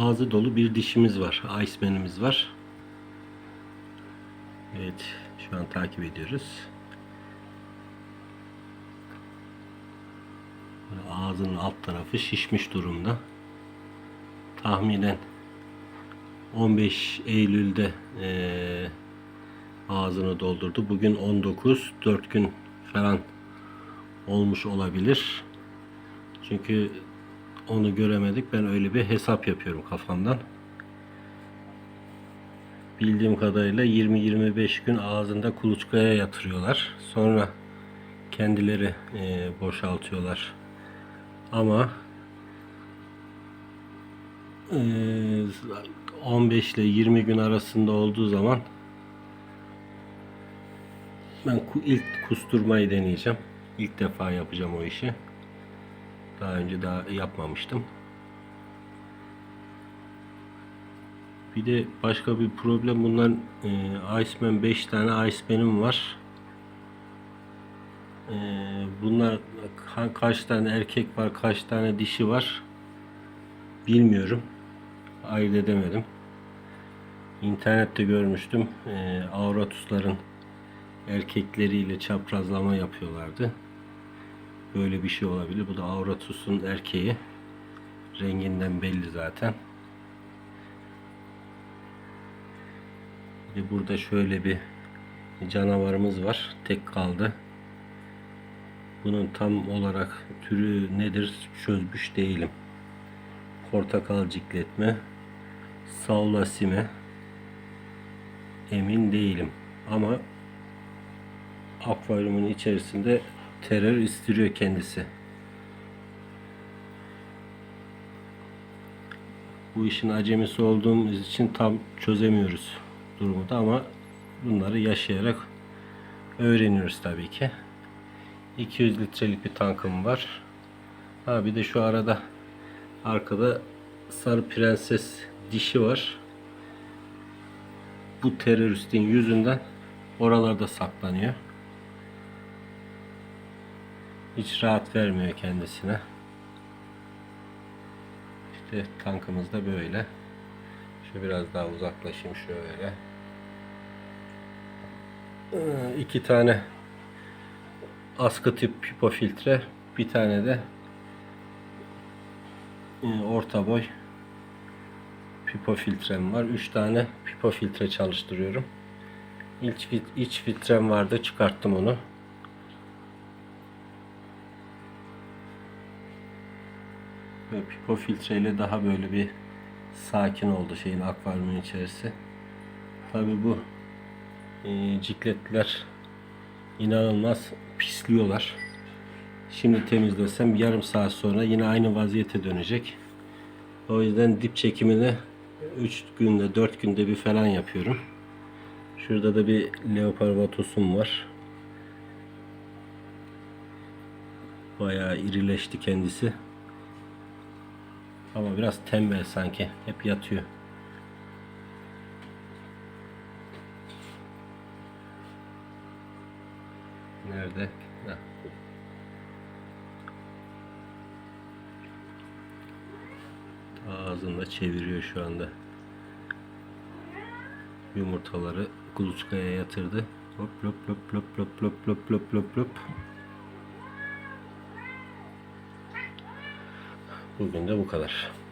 ağzı dolu bir dişimiz var. Iceman'imiz var. Evet. Şu an takip ediyoruz. Ağzının alt tarafı şişmiş durumda. Tahminen 15 Eylül'de eee, ağzını doldurdu. Bugün 19, 4 gün falan olmuş olabilir. Çünkü onu göremedik. Ben öyle bir hesap yapıyorum kafamdan. Bildiğim kadarıyla 20-25 gün ağzında kuluçkaya yatırıyorlar. Sonra kendileri eee, boşaltıyorlar. Ama eee, 15 ile 20 gün arasında olduğu zaman ben ilk kusturmayı deneyeceğim. İlk defa yapacağım o işi. Daha önce daha yapmamıştım. Bir de başka bir problem bunların e, Iceman 5 tane Iceman'im var. E, bunlar ka- kaç tane erkek var, kaç tane dişi var bilmiyorum. Ayırt edemedim. İnternette görmüştüm. E, Auratusların erkekleriyle çaprazlama yapıyorlardı. Böyle bir şey olabilir. Bu da Auratus'un erkeği. Renginden belli zaten. Bir burada şöyle bir canavarımız var. Tek kaldı. Bunun tam olarak türü nedir çözmüş değilim. Portakal cikletme, saulasime emin değilim. Ama akvaryumun içerisinde terör istiriyor kendisi. Bu işin acemisi olduğumuz için tam çözemiyoruz durumu da ama bunları yaşayarak öğreniyoruz tabii ki. 200 litrelik bir tankım var. Ha bir de şu arada arkada sarı prenses dişi var. Bu teröristin yüzünden oralarda saklanıyor. Hiç rahat vermiyor kendisine. İşte tankımız da böyle. Şu biraz daha uzaklaşayım şöyle. Ee, iki tane askı tip pipo filtre, bir tane de e, orta boy pipo filtrem var. Üç tane pipo filtre çalıştırıyorum. İç, iç filtrem vardı çıkarttım onu. Ve pipo filtreyle daha böyle bir sakin oldu şeyin akvaryumun içerisi. Tabi bu e, cikletler inanılmaz pisliyorlar. Şimdi temizlesem yarım saat sonra yine aynı vaziyete dönecek. O yüzden dip çekimini 3 günde 4 günde bir falan yapıyorum. Şurada da bir leopar vatosum var. Bayağı irileşti kendisi. Ama biraz tembel sanki. Hep yatıyor. Nerede? Heh. Ağzında çeviriyor şu anda. Yumurtaları kuluçkaya yatırdı. Hop lop lop lop lop lop lop lop lop lop. Bugün de bu kadar.